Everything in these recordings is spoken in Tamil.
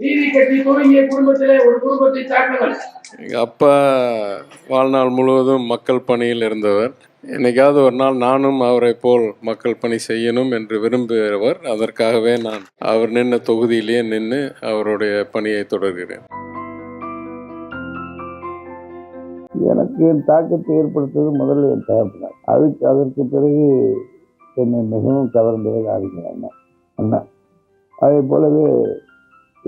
நீதி கட்சி துவங்கிய குடும்பத்திலே ஒரு குடும்பத்தை சார்ந்தவர் எங்கள் அப்பா வாழ்நாள் முழுவதும் மக்கள் பணியில் இருந்தவர். என்னைக்காவது ஒரு நாள் நானும் அவரை போல் மக்கள் பணி செய்யணும் என்று விரும்புகிறவர். அதற்காகவே நான் அவர் நின்ன தொகுதியிலேயே நின்று அவருடைய பணியை தொடர்கிறேன். எனக்கு என் தாக்கத்தை ஏற்படுத்துவது முதல்ல என் தகப்பனார் அதுக்கு அதற்கு பிறகு என்னை மிகவும் கவர்ந்தவர் அறிஞர் அண்ணா அண்ணா அதே போலவே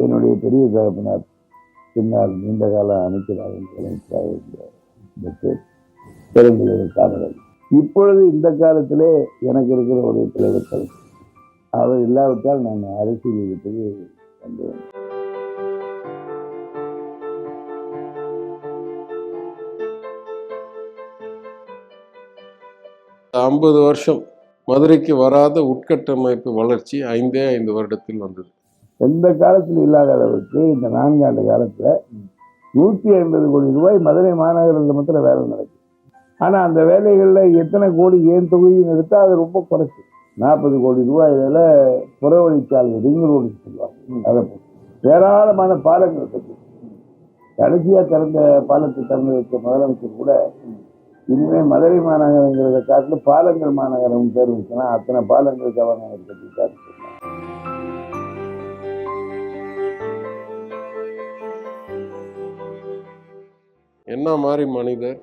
என்னுடைய பெரிய தகப்பனார் பின்னால் நீண்ட கால அமைச்சராக முதலமைச்சராக இருக்கிறார் பெருந்தலைவர் காமராஜ். இப்பொழுது இந்த காலத்திலே எனக்கு இருக்கிற ஒரே தலைவர் தலைவர் அவர் இல்லாவிட்டால் நான் அரசியல் இருப்பது சந்தேகம் ஐம்பது வருஷம் மதுரைக்கு வராத உட்கட்டமைப்பு வளர்ச்சி ஐந்தே ஐந்து வருடத்தில் வந்தது. எந்த காலத்தில் இல்லாத அளவுக்கு இந்த நான்காண்டு காலத்துல நூற்றி ஐம்பது கோடி ரூபாய் மதுரை மாநகரத்தில் வேலை நடக்குது. ஆனா அந்த வேலைகள்ல எத்தனை கோடி ஏன் தொகுதின்னு எடுத்தா அது ரொம்ப குறைச்சு. நாற்பது கோடி ரூபாயில புறவழிச்சாலை ரிங் ரோடு சொல்லுவாங்க. அதை. ஏராளமான பாலங்கள் கட்டி கடைசியா திறந்த பாலத்தை திறந்து வைத்த முதலமைச்சர் கூட இனிமே மதுரை மாநகரங்கிறத காட்டிலும் பாலங்கள் மாநகரம் பேர் வச்சுன்னா அத்தனை பாலங்களுக்கு அவங்க கட்டிட்டாரு என்ன மாதிரி மனிதர்?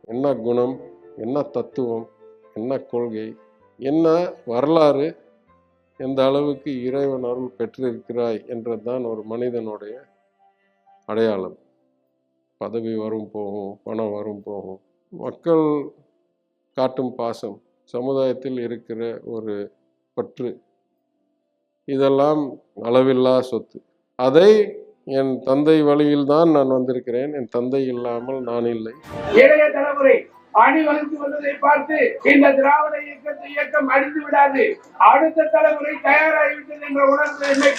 என்ன குணம்? என்ன தத்துவம்? என்ன கொள்கை? என்ன வரலாறு? எந்த அளவுக்கு இறைவன் அருள் பெற்றிருக்கிறாய் என்றதுதான் ஒரு மனிதனுடைய அடையாளம். பதவி வரும் போகும் பணம் வரும் போகும். மக்கள் காட்டும் பாசம் சமுதாயத்தில் இருக்கிற ஒரு பற்று. இதெல்லாம் அளவில்லா சொத்து. அதை என் தந்தை வழியில்தான் நான் வந்திருக்கிறேன். என் தந்தை இல்லாமல் நான் இல்லை. இளைய தலைமுறை அணி வகுத்து வந்ததை பார்த்து இந்த திராவிட இயக்கத்தை இயக்கம் அழிந்து விடாது. அடுத்த தலைமுறை தயாராகிவிட்டது என்ற உணர்வு என்னை